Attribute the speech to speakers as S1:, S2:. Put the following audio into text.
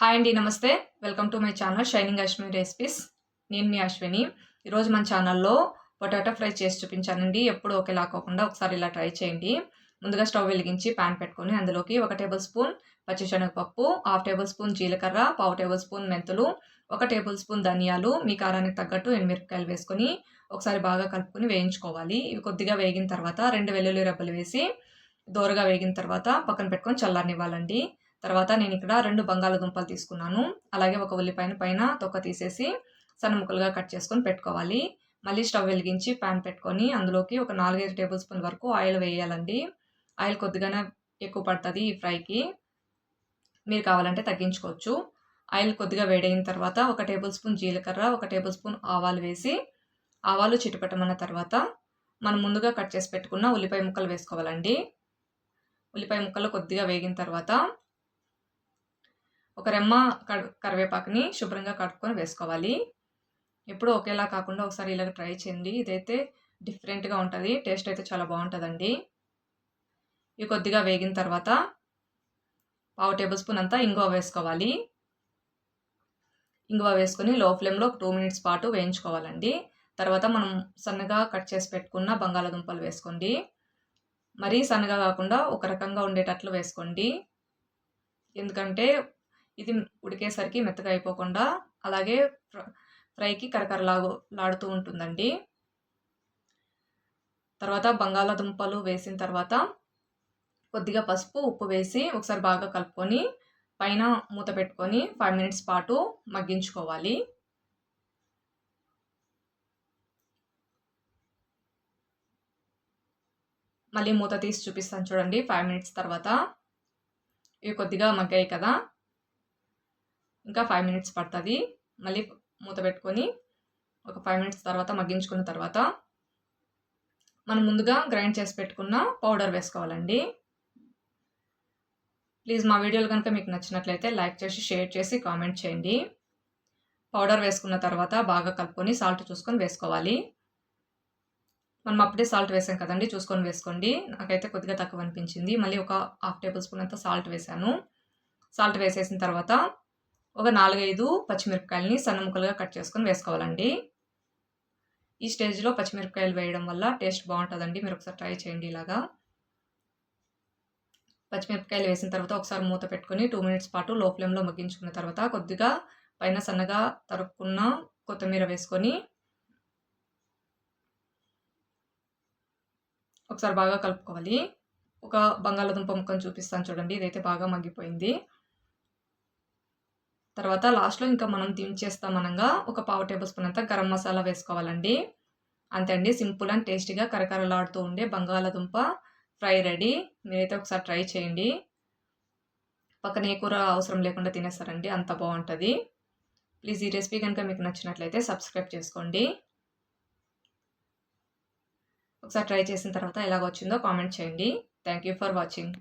S1: Hi అండి నమస్తే. Welcome to my channel shining Ashwini recipes. నేను మీ అశ్విని. ఈరోజు మన ఛానల్లో పొటాటో ఫ్రై చేసి చూపించానండి. ఎప్పుడు ఒకేలా కాకుండా ఒకసారి ఇలా ట్రై చేయండి. ముందుగా స్టవ్ వెలిగించి ప్యాన్ పెట్టుకొని అందులోకి ఒక టేబుల్ స్పూన్ పచ్చిశనగపప్పు హాఫ్ టేబుల్ స్పూన్ జీలకర్ర పావు టేబుల్ స్పూన్ మెంతులు ఒక టేబుల్ స్పూన్ ధనియాలు మీ కారానికి తగ్గట్టు ఎండుమిరపకాయలు వేసుకొని ఒకసారి బాగా కలుపుకొని వేయించుకోవాలి. ఇవి కొద్దిగా వేగిన తర్వాత రెండు వెల్లుల్లి రెబ్బలు వేసి దోరగా వేగిన తర్వాత పక్కన పెట్టుకొని చల్లారనివ్వాలండి. తర్వాత నేను ఇక్కడ రెండు బంగాళదుంపలు తీసుకున్నాను. అలాగే ఒక ఉల్లిపాయన పైన తొక్క తీసేసి సన్న ముక్కలుగా కట్ చేసుకొని పెట్టుకోవాలి. మళ్ళీ స్టవ్ వెలిగించి ప్యాన్ పెట్టుకొని అందులోకి ఒక నాలుగైదు టేబుల్ స్పూన్ వరకు ఆయిల్ వేయాలండి. ఆయిల్ కొద్దిగానే ఎక్కువ పడుతుంది ఈ ఫ్రైకి. మీరు కావాలంటే తగ్గించుకోవచ్చు. ఆయిల్ కొద్దిగా వేడైన తర్వాత ఒక టేబుల్ స్పూన్ జీలకర్ర ఒక టేబుల్ స్పూన్ ఆవాలు వేసి ఆవాలు చిటుపెట్టమన్న తర్వాత మనం ముందుగా కట్ చేసి పెట్టుకున్న ఉల్లిపాయ ముక్కలు వేసుకోవాలండి. ఉల్లిపాయ ముక్కలు కొద్దిగా వేగిన తర్వాత ఒక రెమ్మ కరివేపాకుని శుభ్రంగా కడుక్కొని వేసుకోవాలి. ఎప్పుడు ఒకేలా కాకుండా ఒకసారి ఇలాగ ట్రై చేయండి. ఇదైతే డిఫరెంట్గా ఉంటుంది. టేస్ట్ అయితే చాలా బాగుంటుందండి. ఇవి కొద్దిగా వేగిన తర్వాత పావు టేబుల్ స్పూన్ అంతా ఇంగువ వేసుకోవాలి. ఇంగువ వేసుకొని లో ఫ్లేమ్లో ఒక టూ మినిట్స్ పాటు వేయించుకోవాలండి. తర్వాత మనం సన్నగా కట్ చేసి పెట్టుకున్న బంగాళాదుంపలు వేసుకోండి. మరీ సన్నగా కాకుండా ఒక రకంగా ఉండేటట్లు వేసుకోండి. ఎందుకంటే ఇది ఉడికేసరికి మెత్తగా అయిపోకుండా అలాగే ఫ్రైకి కరకరలాగు లాడుతూ ఉంటుందండి. తర్వాత బంగాళాదుంపలు వేసిన తర్వాత కొద్దిగా పసుపు ఉప్పు వేసి ఒకసారి బాగా కలుపుకొని పైన మూత పెట్టుకొని ఫైవ్ మినిట్స్ పాటు మగ్గించుకోవాలి. మళ్ళీ మూత తీసి చూపిస్తాను చూడండి. ఫైవ్ మినిట్స్ తర్వాత ఇవి కొద్దిగా మగ్గాయి కదా. ఇంకా ఫైవ్ మినిట్స్ పడుతుంది. మళ్ళీ మూత పెట్టుకొని ఒక ఫైవ్ మినిట్స్ తర్వాత మగ్గించుకున్న తర్వాత మనం ముందుగా గ్రైండ్ చేసి పెట్టుకున్న పౌడర్ వేసుకోవాలండి. ప్లీజ్ మా వీడియోలు కనుక మీకు నచ్చినట్లయితే లైక్ చేసి షేర్ చేసి కామెంట్ చేయండి. పౌడర్ వేసుకున్న తర్వాత బాగా కలుపుకొని సాల్ట్ చూసుకొని వేసుకోవాలి. మనం అప్పుడే సాల్ట్ వేసాం కదండి చూసుకొని వేసుకోండి. నాకైతే కొద్దిగా తక్కువ అనిపించింది. మళ్ళీ ఒక హాఫ్ టేబుల్ స్పూన్ అంతా సాల్ట్ వేసాను. సాల్ట్ వేసేసిన తర్వాత ఒక నాలుగైదు పచ్చిమిరపకాయలని సన్న ముక్కలుగా కట్ చేసుకొని వేసుకోవాలండి. ఈ స్టేజ్లో పచ్చిమిరపకాయలు వేయడం వల్ల టేస్ట్ బాగుంటుందండి. మీరు ఒకసారి ట్రై చేయండి ఇలాగా. పచ్చిమిరపకాయలు వేసిన తర్వాత ఒకసారి మూత పెట్టుకొని టూ మినిట్స్ పాటు లో ఫ్లేమ్లో మగ్గించుకున్న తర్వాత కొద్దిగా పైన సన్నగా తరుక్కున్న కొత్తిమీర వేసుకొని ఒకసారి బాగా కలుపుకోవాలి. ఒక బంగాళాదుంప ముక్కను చూపిస్తాను చూడండి. ఇదైతే బాగా మగ్గిపోయింది. తర్వాత లాస్ట్లో ఇంకా మనం దించేస్తామనగా ఒక పావు టేబుల్ స్పూన్ అంతా గరం మసాలా వేసుకోవాలండి. అంతే అండి సింపుల్ అండ్ టేస్టీగా కరకరలాడుతూ ఉండే బంగాళాదుంప ఫ్రై రెడీ. మీరైతే ఒకసారి ట్రై చేయండి. పక్కన ఏ కూర అవసరం లేకుండా తినేస్తారండి అంత బాగుంటుంది. ప్లీజ్ ఈ రెసిపీ కనుక మీకు నచ్చినట్లయితే సబ్స్క్రైబ్ చేసుకోండి. ఒకసారి ట్రై చేసిన తర్వాత ఎలాగ వచ్చిందో కామెంట్ చేయండి. Thank you for watching.